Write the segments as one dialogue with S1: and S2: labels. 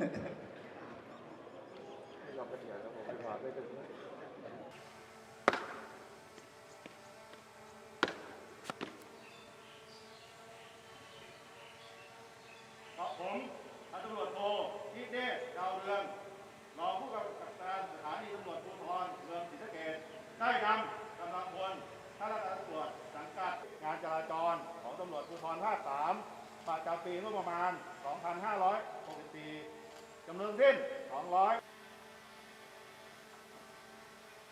S1: ผมพันตำรวจโทนิเดชดาวเรืองรองผู้กำกับการสถานีตำรวจภูธรเมืองศรีสะเกษได้นำกำลังพลข้าราชการตำรวจสังกัดงานจราจรของตำรวจภูธรภาค3ประจำปีงบประมาณ 2564 จำนวนสิ้น200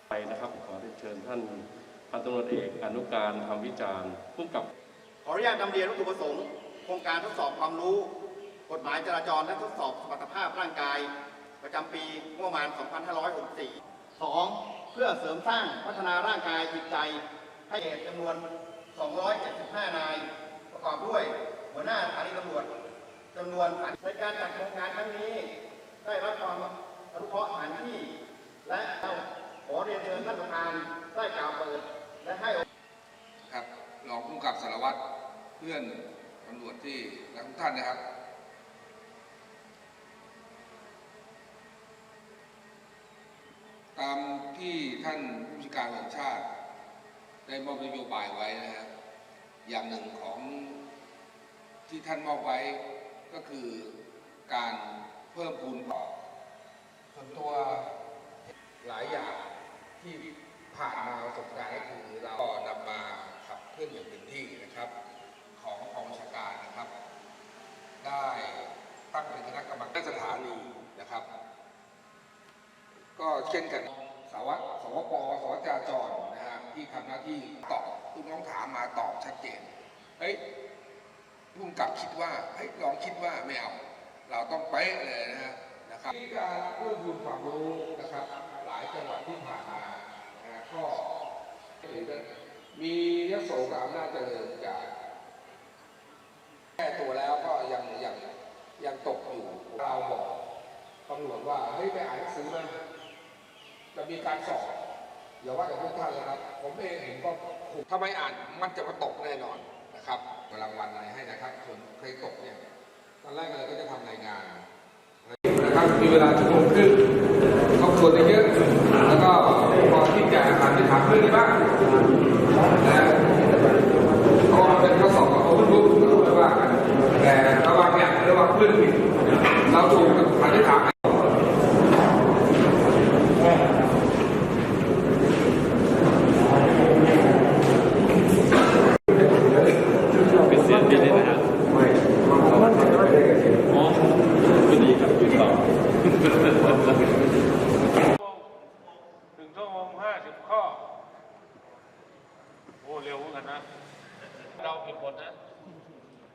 S2: ไปนะครับขอได้เชิญท่านพันตำรวจเอกอนุการทำวิจารณ์ผู้กำกับ
S3: ขออนุญาตนำเรียนวัตถุประสงค์โครงการทดสอบความรู้ กฎหมายจราจรและทดสอบสมรรถภาพร่างกาย ประจำปีงบประมาณ 2564 2. เพื่อเสริมสร้างพัฒนาร่างกายจิตใจ ให้เหตุจำนวน 275 นาย ประกอบด้วย หัวหน้าสถานีตำรวจจำนวน ชิญท่านประธานได้กล่าวเปิดและให้
S4: ครับรองผู้กับสารวัตรเพื่อนตำรวจที่รักทุกท่านนะครับตามที่ท่านผู้บัญชาการรวจแห่งชาติ ได้มอบนโยบายไว้นะฮะอย่างหนึ่งของที่ท่านมอบไว้ก็คือการเพิ่มพูนต่อส่วนตัวหลายอย่าง ผ่านมาประสบการณ์ก็คือเราก็นำมาขับเคลื่อนอย่างเต็มที่นะครับ ของกองชาการนะครับ ได้ตั้งเป็นคณะกรรมการสถานีนะครับ ก็เช่นกันสาวะสวปสวจาจรนะฮะที่ทำหน้าที่ตอบทุกน้องถามมาตอบชัดเจนเฮ้ยพุ่งกลับคิดว่าเฮ้ยลองคิดว่าไม่เอาเราต้องเป๊ะเลยนะฮะนะครับมีการเพิ่มพูนความรู้นะครับ หลายจังหวัดที่ผ่านมา นะฮะก็มียโสกับอำนาจเจริญจากแก้ตัวแล้วก็ยังยังยังตกอยู่เราบอกตำรวจว่าเฮ้ยไปอ่านหนังสือมาจะมีการสอบอย่าว่าแต่พวกท่านเลยครับผมเองเห็นก็คงถ้าไม่อ่านมันจะมาตกแน่นอนนะครับรางวัลอะไรให้นะครับส่วนใครตกเนี่ยตอนแรกเลยก็จะทำรายงานนะครับมีเวลาชั่วโมงครึ่ง
S1: 何?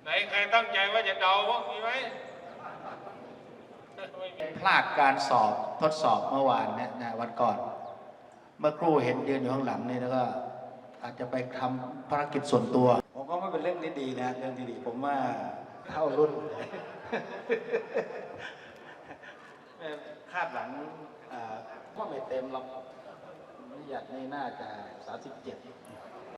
S1: ไหนใครตั้งใจว่าจะเดาบ้างมีไหมไม่มี
S5: พลาดการสอบทดสอบเมื่อวานเนี่ยนะวันก่อน เมื่อครู่เห็นยืนอยู่ข้างหลังนี่แล้วก็ อาจจะไปทำภารกิจส่วนตัว ผมก็ว่าเป็นเรื่องที่ดีนะเรื่องที่ดี ผมว่าเข้ารุ่นเลยคาดหวังอ่าก็ไม่เต็มหรอกนิยัดนี่น่าจะ37